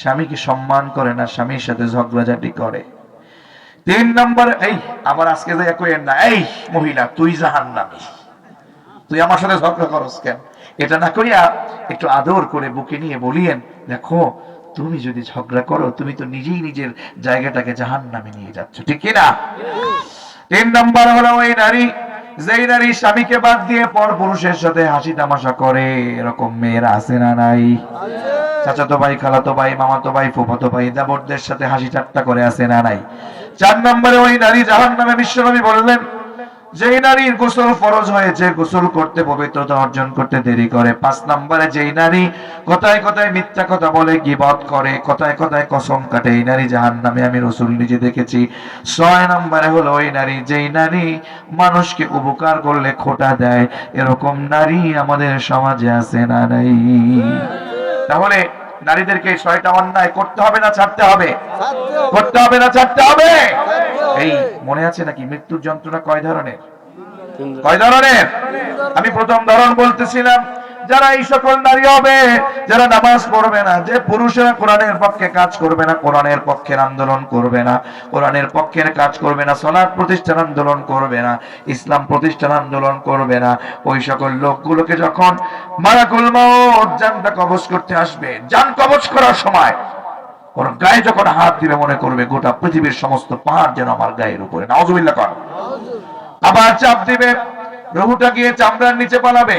স্বামীকে সম্মান করে না, স্বামীর সাথে ঝগড়াঝাটি করে। তিন নম্বর, এই আবার আজকে না এই মহিলা, তুই জাহান্নামী। তুই আমার সাথে ঝগড়া করস কেন? এটা না করিয়া একটু আদর করে বুকে নিয়ে বলিয়েন, দেখো, তুমি যদি ঝগড়া করো, তুমি তো নিজেই নিজের জায়গাটাকে জাহান নামে নিয়ে যাচ্ছ, ঠিক না তিন নম্বর হলো ওই নারী, যেই নারী স্বামীকে বাদ দিয়ে পর পুরুষের সাথে হাসি তামাশা করে, এরকম মেয়েরা আছে না নাই? চাচাতো ভাই, খালাতো ভাই, মামাতো ভাই, ফুফাতো ভাই, দেবরদের সাথে হাসি ঠাট্টা করে আছে না নাই? চার নম্বরে ওই নারী জাহান নামে বিশ্বনবী বললেন, যেই নারীর গোসল ফরজ হয়েছে, গোসল করতে, পবিত্রতা অর্জন করতে দেরি করে। পাঁচ নম্বরে, যেই নারী কথায় কথায় মিথ্যা কথা বলে, গিবত করে, কথায় কথায় কসম কাটে। এই নারী জাহান নামে আমি রসুল নিজে দেখেছি। ছয় নম্বরে হলো ওই নারী, যেই নারী মানুষকে উপকার করলে খোটা দেয়, এরকম নারী আমাদের সমাজে আছে না নাই? তাহলে নারীদেরকে ছয়টা অন্যায় করতে হবে না ছাড়তে হবে? করতে হবে না ছাড়তে হবে? এই মনে আছে নাকি মৃত্যুর যন্ত্রণা কয় ধরনের। কয় ধরনের? আমি প্রথম ধরন বলতেছিলাম যারা এই সকল নারী হবে, যারা নামাজ পড়বে না, যে পুরুষেরা কোরআনের পক্ষে কাজ করবে না, কোরআনের পক্ষের আন্দোলন করবে না, কোরআনের পক্ষের কাজ করবে না, সলাৎ প্রতিষ্ঠান আন্দোলন করবে না, ইসলাম প্রতিষ্ঠান আন্দোলন করবে না, ওই সকল লোকগুলোকে যখন মারাকুল মাউত জানটা কবজ করতে আসবে জান কবজ করার সময়, ওর গায়ে যখন হাত দিবে মনে করবে, গোটা পৃথিবীর সমস্ত পাহাড় যেন আমার গায়ের উপরে, নাউজুবিল্লাহ কর। আবার চাপ দিবে রহুটা গিয়ে চামড়ার নিচে পালাবে।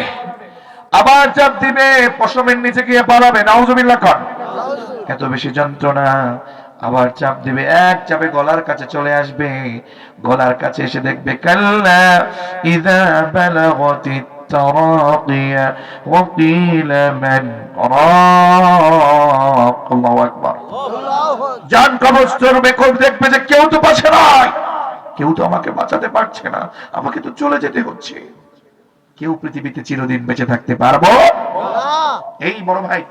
আবার চাপ দিবে পশমের নিচে গিয়ে পালাবে নাউজুবিল্লাহ কর এত বেশি যন্ত্রণা আবার চাপ দিবে এক চাপে গলার কাছে চলে আসবে গলার কাছে এসে দেখবে কাল্লা ইদা বালাগতি التراقي وقيل من راق الله أكبر জান কবজ করবে কোন দেখবে যে কেউ তো পাশে নাই কেউ তো আমাকে বাঁচাতে পারছে না আমাকে তো চলে যেতে হচ্ছে কেউ পৃথিবীতে চিরদিন বেঁচে থাকতে পারব? এই বড় ভাই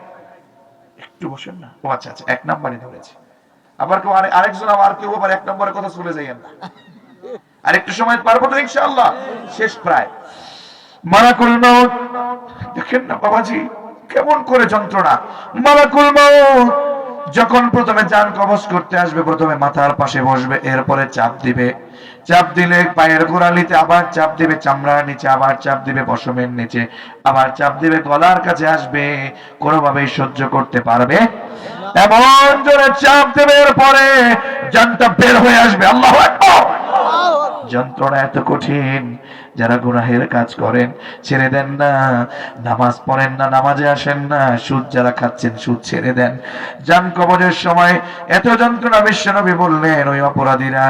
একটু বসেন না। ও আচ্ছা আচ্ছা এক নাম্বারে ধরেছে। আবার কেউ আরেকজন আবার কেউ আবার এক নম্বরের কথা চলে যাইয়েন না আর একটু সময় পারব তো ইনশাআল্লাহ? শেষ প্রায়। মারাকুল মাউত দেখেন না বাবাজি কেমন করে যন্ত্রণা। মারাকুল মাউত যখন প্রথমে চান কবজ করতে আসবে, প্রথমে মাথার পাশে বসবে, এরপরে চাপ দিবে। চাপ দিলে পায়ের গোড়ালিতে আবার চাপ দিবে, চামড়ার নিচে আবার চাপ দিবে, পশমের নিচে আবার চাপ দিবে, গলার কাছে আসবে, কোনোভাবেই সহ্য করতে পারবে। এমন জোরে চাপ দেবে, এরপরে জানটা বের হয়ে আসবে। আল্লাহ আকবার! যন্ত্রণা এত কঠিন, যারা গুনাহের কাজ করেন, ছেড়ে দেন না। নামাজ পড়েন না, নামাজে আসেন না। সুদ যারা খাচ্ছেন, সুদ ছেড়ে দেন। যান কবজের সময় এত যন্ত্রণা, বিশ্বনবী বললেন, ওই অপরাধীরা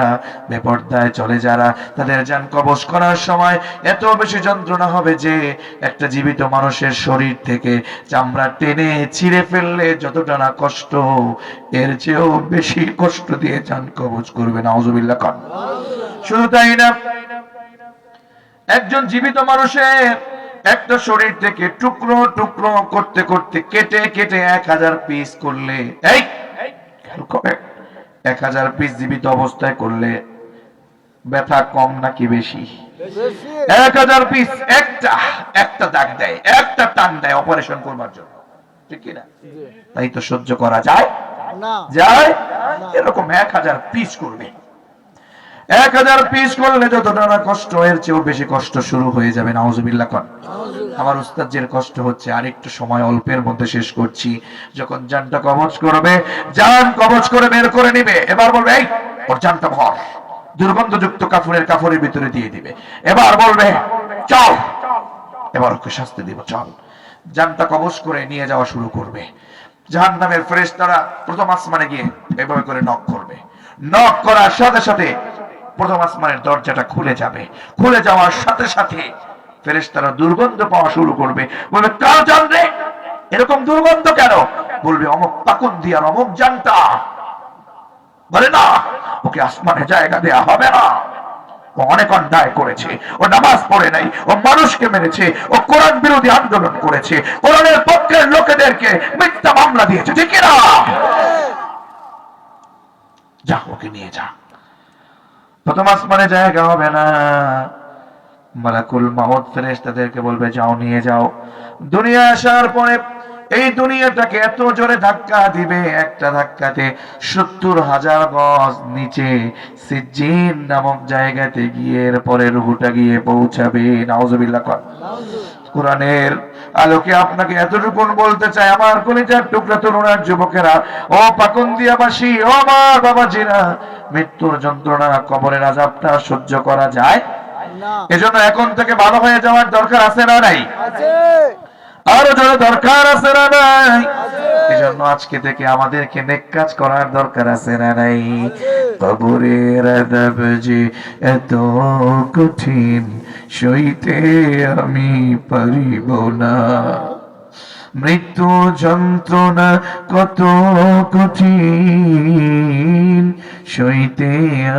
বেপর্দায় চলে যারা, তাদের যান কবজ করার সময় এত বেশি যন্ত্রণা হবে যে একটা জীবিত মানুষের শরীর থেকে চামড়া টেনে ছিঁড়ে ফেললে যতটা না কষ্ট, এর চেয়েও বেশি কষ্ট দিয়ে যান কবজ করবে না অজবিল্লা কন। শুধু তাই না। একজন জীবিত মানুষের একটা শরীর থেকে টুকরো টুকরো করতে করতে কেটে কেটে এক হাজার পিস করলে এই এক হাজার পিস জীবিত অবস্থায় করলে ব্যথা কম নাকি বেশি? এক হাজার পিস একটা একটা দাগ দেয় একটা টান দেয় অপারেশন করবার জন্য। ঠিক কিনা তাই তো সহ্য করা যায়? যায়? এরকম এক হাজার পিস করবে। এক হাজার পিস করলে যতটা না কষ্ট, এর চেয়েও বেশি কষ্ট শুরু হয়ে যাবে, নাউজুবিল্লাহ কন আমার উস্তাদ যে কষ্ট হচ্ছে আর একটু সময় অল্পের মধ্যে শেষ করছি। যখন জানটা কবচ করবে, জান কবচ করে বের করে নিবে। এবার বলবে, এই, ওর জানটা ভর। দুর্গন্ধযুক্ত কাফুরের কাফুরের ভিতরে দিয়ে দিবে। এবার বলবে, চল। এবার ওকে শাস্তি দিব, চল। জানটা কবচ করে নিয়ে যাওয়া শুরু করবে। জাহান নামের ফ্রেশ তারা প্রথম আসমানে গিয়ে এভাবে করে নক করবে। নক করার সাথে সাথে প্রথম আসমানের দরজাটা খুলে যাবে। খুলে যাওয়ার সাথে সাথে ফেরেশতারা দুর্গন্ধ পাওয়া শুরু করবে। বলবে, কার জান রে? এরকম দুর্গন্ধ কেন? বলবে, অমুক পাকুন দিয়ার অমুক জানটা বলে, না, ওকে আসমানে জায়গা দেয়া হবে না। অনেক অন্যায় করেছে, ও নামাজ পড়ে নাই, ও মানুষকে মেরেছে, ও কোরআন বিরোধী আন্দোলন করেছে, কোরআনের পক্ষের লোকেদেরকে মিথ্যা মামলা দিয়েছে। ঠিক না? যা, ওকে নিয়ে যা। প্রথম আসমানে জায়গা হবে না। মালাকুল মাহত ফেরেশ তাদেরকে বলবে, যাও, নিয়ে যাও। দুনিয়া আসার পরে এই দুনিয়াটাকে এত জোরে ধাক্কা দিবে, একটা ধাক্কাতে সত্তর হাজার গজ নিচে সিজিন নামক জায়গাতে গিয়ে এরপরে রুহুটা গিয়ে পৌঁছাবে। নাওজবিল্লা কর। কোরআনের আলোকে আপনাকে এতটুকু বলতে চাই আমার কলিজার টুকরা তরুণার যুবকেরা ও পাকুন্দিয়াবাসী ও আমার বাবাজিরা মৃত্যুর যন্ত্রণা কবরের আজাবটা সহ্য করা যায়? এজন্য এখন থেকে ভালো হয়ে যাওয়ার দরকার আছে না নাই? আরও যারা আজকে থেকে আমাদেরকে নেক কাজ করার দরকার আছে না নাই? কবরের আযাব যে এত কঠিন, সইতে আমি পারিব না। মৃত্যু যন্ত্রণা কত কঠিন সইতে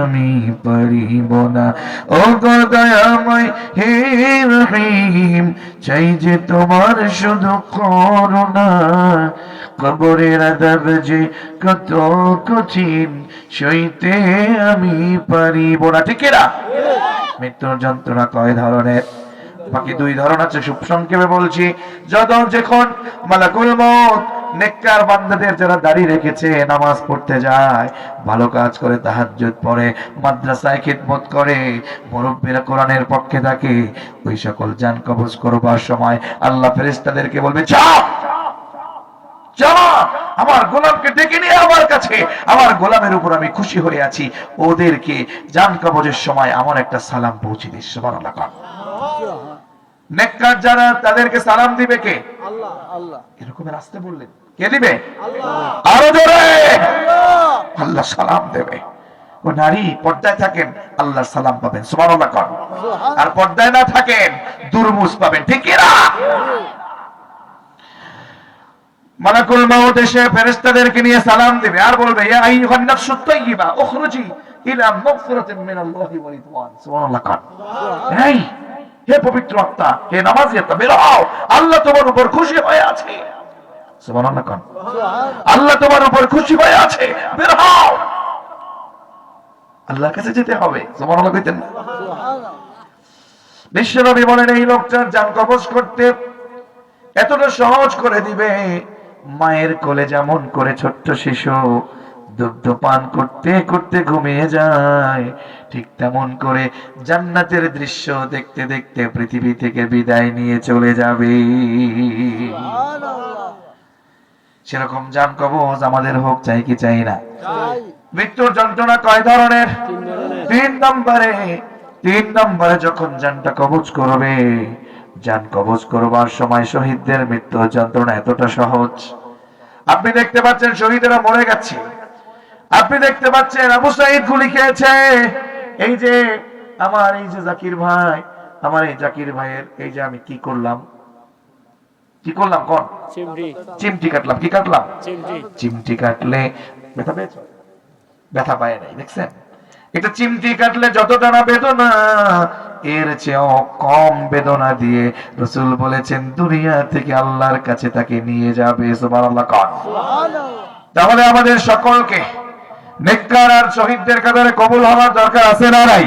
আমি পারিব না। ও গদয়াময় হে রহিম চাই যে তোমার শুধু করুণা। কবরের আদাব যে কত কঠিন সইতে আমি পারিব না। ঠিক। মৃত্যুর যন্ত্রণা কয় ধরনের? বাকি দুই ধরন আছে খুব সংক্ষেপে বলছি যত যখন মালাকুল মত নেককার বান্দাদের যারা দাঁড়িয়ে রেখেছে, নামাজ পড়তে যায়, ভালো কাজ করে তাহাজ্জুদ পড়ে, মাদ্রাসায় খিদমত করে, মুরব্বীরা কোরআনের পক্ষে থাকে, ওই সকল জান কবজ করবার সময় আল্লাহ ফেরেশতাদেরকে বলবে, যাও আমার গোলামকে ডেকে নিয়ে আমার কাছে, আমার গোলামের উপর আমি খুশি হয়ে আছি, ওদেরকে জান কবজের সময় আমার একটা সালাম পৌঁছে দিস, সুবহানাল্লাহ। নেককার যারা তাদেরকে সালাম দিবে কে? আল্লাহ আল্লাহ। এরকমের আসতে বললেন। কে দিবে? আল্লাহ। আরও জোরে! আল্লাহ। সালাম দেবে। ও নারী পর্দায় থাকেন আল্লাহ সালাম পাবেন। সুবহানাল্লাহ কর আর পর্দায় না থাকেন দুর্মুজ পাবেন। ঠিক না? মালাকুল মাউত এসে ফেরেশতাদেরকে নিয়ে সালাম দেবে। আর বলবে ইয়া আইয়ুহান নাফসু তাইয়্যিবা উখরুজি ইলা মাগফিরাতিন মিনাল্লাহি ওয়া রিদওয়ান। সুবহানাল্লাহ কর এই হে পবিত্র আত্মা, হে নামাজি আত্মা, বের হও। আল্লাহ তোমার উপর খুশি হয়ে আছে। আল্লাহ তোমার উপর খুশি হয়ে আছে। বের হও। আল্লাহর কাছে যেতে হবে। সুবহানাল্লাহ কইতেন না। বিশ্বনবী বলেন, এই লোকটার জান কবজ করতে এতটা সহজ করে দিবে। মায়ের কোলে যেমন করে ছোট্ট শিশু দুগ্ধ পান করতে করতে ঘুমিয়ে যায়। ঠিক তেমন করে জান্নাতের দৃশ্য দেখতে দেখতে পৃথিবী থেকে বিদায় নিয়ে চলে যাবে। সেরকম জান কবজ আমাদের হোক চাই কি চাই না। মৃত্যুর যন্ত্রণা কয় ধরনের? তিন নম্বরে তিন নম্বরে যখন জানটা কবজ করবে জান কবজ করবার সময় শহীদদের মৃত্যু যন্ত্রণা এতটা সহজ। আপনি দেখতে পাচ্ছেন শহীদেরা মরে গেছে। আপনি দেখতে পাচ্ছেন আবু সাইদ গুলি খেয়েছে। এই যে আমার এই যে জাকির ভাই আমার এই জাকির ভাইয়ের এই যে আমি কি করলাম? কি করলাম কোন? চিমটি। কাটলাম কি কাটলাম? চিমটি। কাটলে ব্যথা পেয়েছ? ব্যথা পায় নাই দেখছেন? এটা চিমটি কাটলে যতটা না বেদনা এর চেয়েও কম বেদনা দিয়ে রসুল বলেছেন দুনিয়া থেকে আল্লাহর কাছে তাকে নিয়ে যাবে সুবহানাল্লাহ। তাহলে আমাদের সকলকে নেককার আর শহীদদের কাতারে কবুল হওয়ার দরকার আছে না নাই?